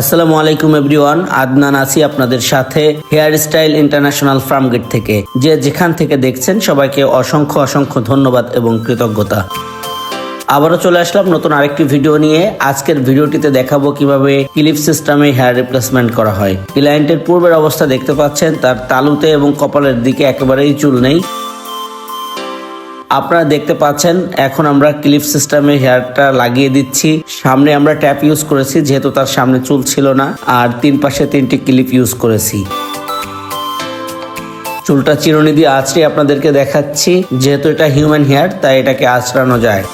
আসসালামু আলাইকুম এভরিওয়ান, আদনান আসি আপনাদের সাথে হেয়ার স্টাইল ইন্টারন্যাশনাল ফার্মগেট থেকে। যে যেখান থেকে দেখছেন, সবাইকে অসংখ্য অসংখ্য ধন্যবাদ এবং কৃতজ্ঞতা। আবারও চলে আসলাম নতুন আরেকটি ভিডিও নিয়ে। আজকের ভিডিওটিতে দেখাবো কীভাবে ক্লিপ সিস্টেমে হেয়ার রিপ্লেসমেন্ট করা হয়। ক্লায়েন্টের পূর্বের অবস্থা দেখতে পাচ্ছেন, তার তালুতে এবং কপালের দিকে একেবারেই চুল নেই। আপনারা দেখতে পাচ্ছেন, এখন আমরা ক্লিপ সিস্টেমে হেয়ারটা লাগিয়ে দিচ্ছি। সামনে আমরা ট্যাপ ইউজ করেছি, যেহেতু তার সামনে চুল ছিল না, আর তিন পাশে তিনটি ক্লিপ ইউজ করেছি। চুলটা চিরুনি দিয়ে আঁচড়ে আপনাদেরকে দেখাচ্ছি, যেহেতু এটা হিউম্যান হেয়ার, তাই এটাকে আঁচড়ানো যায়।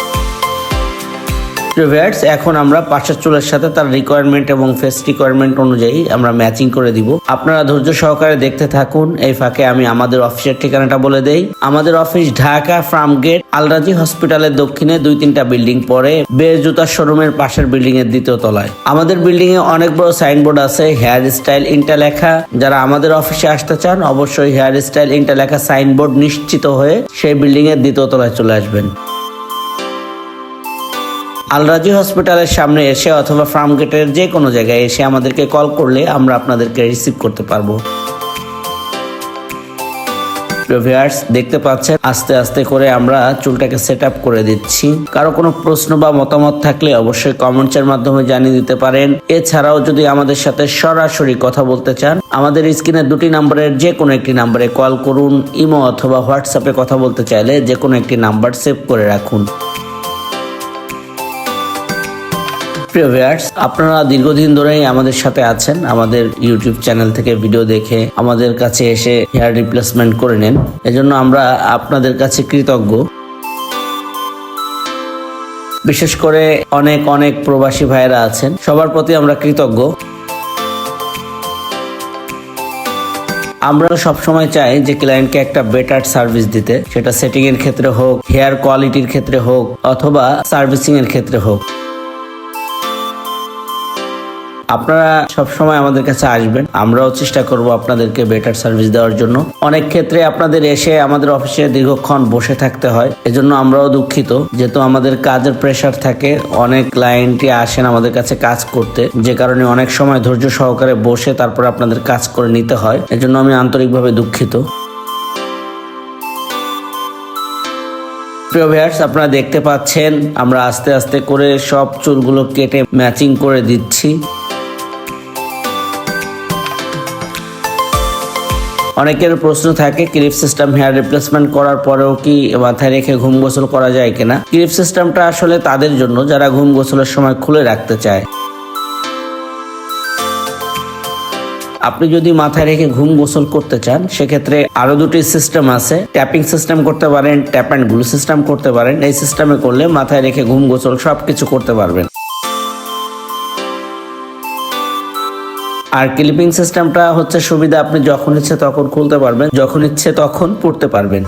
ভিউয়ার্স এখন আমরা পাশের চুলের সাথে তার রিকোয়ারমেন্ট এবং ফেস রিকোয়ারমেন্ট অনুযায়ী আমরা ম্যাচিং করে দিব। আপনারা ধৈর্য সহকারে দেখতে থাকুন। এই ফাঁকে আমি আমাদের অফিসের ঠিকানাটা বলে দেই। আমাদের office Dhaka farm gate Alrazi হসপিটালের দক্ষিণে দুই তিনটা বিল্ডিং পরে বেশ জুতার শোরুমের পাশের বিল্ডিং এর দ্বিতীয় তলায়। আমাদের বিল্ডিং এ অনেক বড় সাইনবোর্ড আছে হেয়ার স্টাইল ইন্টা লেখা যারা আমাদের অফিসে আসতে চান, অবশ্যই হেয়ার স্টাইল ইন্টা লেখা সাইনবোর্ড নিশ্চিত হয়ে সেই বিল্ডিং এর দ্বিতীয় তলায় চলে আসবেন। আলরাজি হসপিটালের সামনে এসে অথবা ফার্ম গেটের যে কোনো জায়গায় এসে আমাদেরকে কল করলে আমরা আপনাদেরকে রিসিভ করতে পারব। দেখতে পাচ্ছেন, আস্তে আস্তে করে আমরা চুলটাকে সেট আপ করে দিচ্ছি। কারও কোনো প্রশ্ন বা মতামত থাকলে অবশ্যই কমেন্টসের মাধ্যমে জানিয়ে দিতে পারেন। এছাড়াও যদি আমাদের সাথে সরাসরি কথা বলতে চান, আমাদের স্ক্রিনে দুটি নাম্বারের যে কোনো একটি নাম্বারে কল করুন, ইমো অথবা হোয়াটসঅ্যাপে কথা বলতে চাইলে যে কোনো একটি নাম্বার সেভ করে রাখুন। প্রিয় ভিউয়ার্স, আপনারা দীর্ঘদিন ধরেই আমাদের সাথে আছেন, আমাদের ইউটিউব চ্যানেল থেকে ভিডিও দেখে আমাদের কাছে এসে হেয়ার রিপ্লেসমেন্ট করে নেন। এজন্য আমরা আপনাদের কাছে কৃতজ্ঞ। বিশেষ করে অনেক অনেক প্রবাসী ভাইয়েরা আছেন, সবার প্রতি আমরা কৃতজ্ঞ। আমরা সবসময় চাই যে ক্লায়েন্টকে একটা বেটার সার্ভিস দিতে, সেটা সেটিং এর ক্ষেত্রে হোক হেয়ার কোয়ালিটির ক্ষেত্রে হোক, অথবা সার্ভিসিং এর ক্ষেত্রে হোক। আপনারা সবসময় আমাদের কাছে আসবেন। আমরাও চেষ্টা করব আপনাদেরকে বেটার সার্ভিস দেওয়ার জন্য। অনেক ক্ষেত্রে আপনাদের এসে আমাদের অফিসে দীর্ঘক্ষণ বসে থাকতে হয়। এজন্য আমরাও দুঃখিত। যেহেতু আমাদের কাজের প্রেশার থাকে, অনেক ক্লায়েন্টই আসেন আমাদের কাছে কাজ করতে। যে কারণে অনেক সময় ধৈর্য সহকারে বসে তারপর আপনাদের কাজ করে নিতে হয়। এজন্য আমি আন্তরিকভাবে দুঃখিত। প্রিয় ভিউয়ার্স আপনারা দেখতে পাচ্ছেন, আমরা আস্তে আস্তে করে সব চুলগুলো কেটে ম্যাচিং করে দিচ্ছি। অনেকের প্রশ্ন থাকে ক্লিপ সিস্টেম হেয়ার রিপ্লেসমেন্ট করার পরেও কি মাথায় রেখে ঘুম গোসল করা যায় কিনা? ক্লিপ সিস্টেমটা আসলে তাদের জন্য যারা ঘুম গোসলের সময় খুলে রাখতে চায়। আপনি যদি মাথায় রেখে ঘুম গোসল করতে চান, সেক্ষেত্রে আরও দুটি সিস্টেম আছে। ট্যাপিং সিস্টেম করতে পারেন, ট্যাপ অ্যান্ড গ্লু সিস্টেম করতে পারেন। এই সিস্টেমে করলে মাথায় রেখে ঘুম গোসল সবকিছু করতে পারবেন। আর ক্লিপিং সিস্টেমটা হচ্ছে সুবিধা, আপনি যখন ইচ্ছে তখন খুলতে পারবেন, যখন ইচ্ছে তখন পড়তে পারবেন।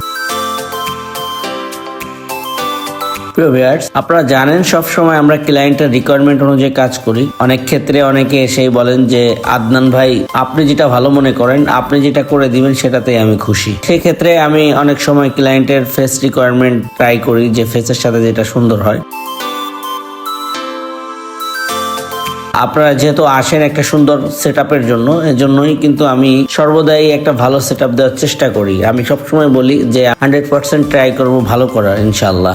আপনারা জানেন সব সময় আমরা ক্লায়েন্টের রিকোয়ারমেন্ট অনুযায়ী কাজ করি। অনেক ক্ষেত্রে অনেকে এসেই বলেন যে, আদনান ভাই, আপনি যেটা ভালো মনে করেন, আপনি যেটা করে দিবেন সেটাতেই আমি খুশি। সেই ক্ষেত্রে আমি অনেক সময় ক্লায়েন্টের ফেস রিকোয়ারমেন্ট ট্রাই করি যে ফেসের সাথে যেটা সুন্দর হয়। আপনারা যেহেতু আসেন একটা সুন্দর সেট জন্য, এজন্যই কিন্তু আমি সর্বদাই একটা ভালো সেট আপ দেওয়ার চেষ্টা করি। আমি সবসময় বলি যে হান্ড্রেড পার্সেন্ট ট্রাই করব, ভালো করার ইনশাল্লাহ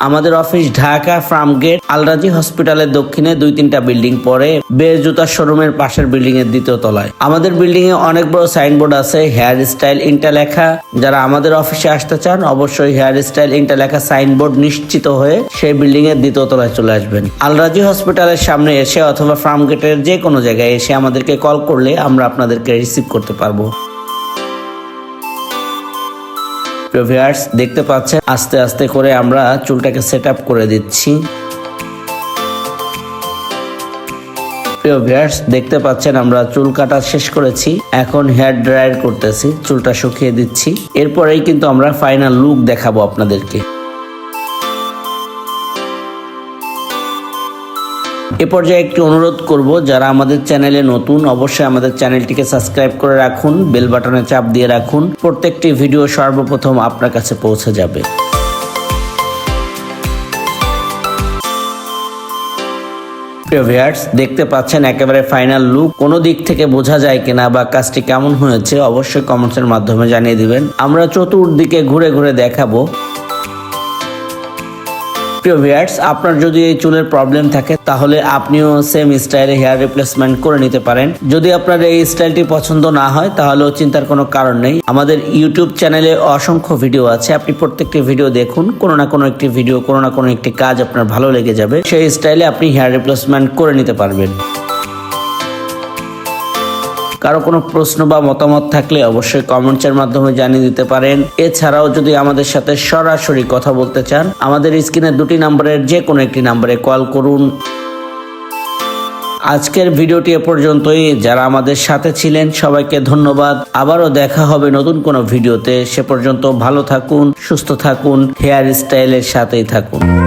আমাদের office Dhaka farm gate, Alrazi হসপিটালের দক্ষিণে দুই তিনটা বিল্ডিং পরে, বেশ জুতার শোরুমের পাশের বিল্ডিং এর দ্বিতীয় তলায়। আমাদের বিল্ডিং এ অনেক বড় সাইনবোর্ড আছে, হেয়ার স্টাইল ইন্টা লেখা যারা আমাদের অফিসে আসতে চান, অবশ্যই হেয়ার স্টাইল ইন্টা লেখা সাইনবোর্ড নিশ্চিত হয়ে সেই বিল্ডিং এর দ্বিতীয় তলায় চলে আসবেন। আলরাজি হসপিটালের সামনে এসে অথবা ফার্ম গেটের যে কোনো জায়গায় এসে আমাদেরকে কল করলে আমরা আপনাদেরকে রিসিভ করতে পারব। ভিউয়ার্স দেখতে পাচ্ছেন, আস্তে আস্তে করে আমরা চুলটাকে সেট করে দিচ্ছি। প্রিয় দেখতে পাচ্ছেন আমরা চুল কাটা শেষ করেছি, এখন হেয়ার ড্রায়ার করতেছি, চুলটা শুকিয়ে দিচ্ছি। এরপরেই কিন্তু আমরা ফাইনাল লুক দেখাবো আপনাদেরকে। এ পর্যায়ে একটি অনুরোধ করব, যারা আমাদের চ্যানেলে নতুন, অবশ্যই আমাদের চ্যানেলটিকে সাবস্ক্রাইব করে রাখুন, বেল বাটনে চাপ দিয়ে রাখুন। প্রত্যেকটি ভিডিও সর্বপ্রথম আপনার কাছে পৌঁছে যাবে। দেখতে পাচ্ছেন একেবারে ফাইনাল লুক। কোনো দিক থেকে বোঝা যায় কিনা বা কাজটি কেমন হয়েছে, অবশ্যই কমেন্টসের মাধ্যমে জানিয়ে দিবেন। আমরা চতুর্দিকে ঘুরে ঘুরে দেখাবো। প্রিয় ভিউয়ার্স, আপনার যদি এই চুলের প্রবলেম থাকে, তাহলে আপনিও সেম স্টাইলে হেয়ার রিপ্লেসমেন্ট করে নিতে পারেন। যদি আপনার এই স্টাইলটি পছন্দ না হয়, তাহলেও চিন্তার কোনো কারণ নেই। আমাদের ইউটিউব চ্যানেলে অসংখ্য ভিডিও আছে। আপনি প্রত্যেকটি ভিডিও দেখুন। কোনো না কোনো একটি ভিডিও কোনো না কোনো একটি কাজ আপনার ভালো লেগে যাবে। সেই স্টাইলে আপনি হেয়ার রিপ্লেসমেন্ট করে নিতে পারবেন। কারও কোনো প্রশ্ন বা মতামত থাকলে অবশ্যই কমেন্টসের মাধ্যমে জানিয়ে দিতে পারেন। এছাড়াও যদি আমাদের সাথে সরাসরি কথা বলতে চান, আমাদের স্ক্রিনের দুটি নাম্বারের যে কোনো একটি নাম্বারে কল করুন। আজকের ভিডিওটি এ পর্যন্তই। যারা আমাদের সাথে ছিলেন, সবাইকে ধন্যবাদ। আবারও দেখা হবে নতুন কোনো ভিডিওতে। সে পর্যন্ত ভালো থাকুন, সুস্থ থাকুন হেয়ার স্টাইলের সাথেই থাকুন।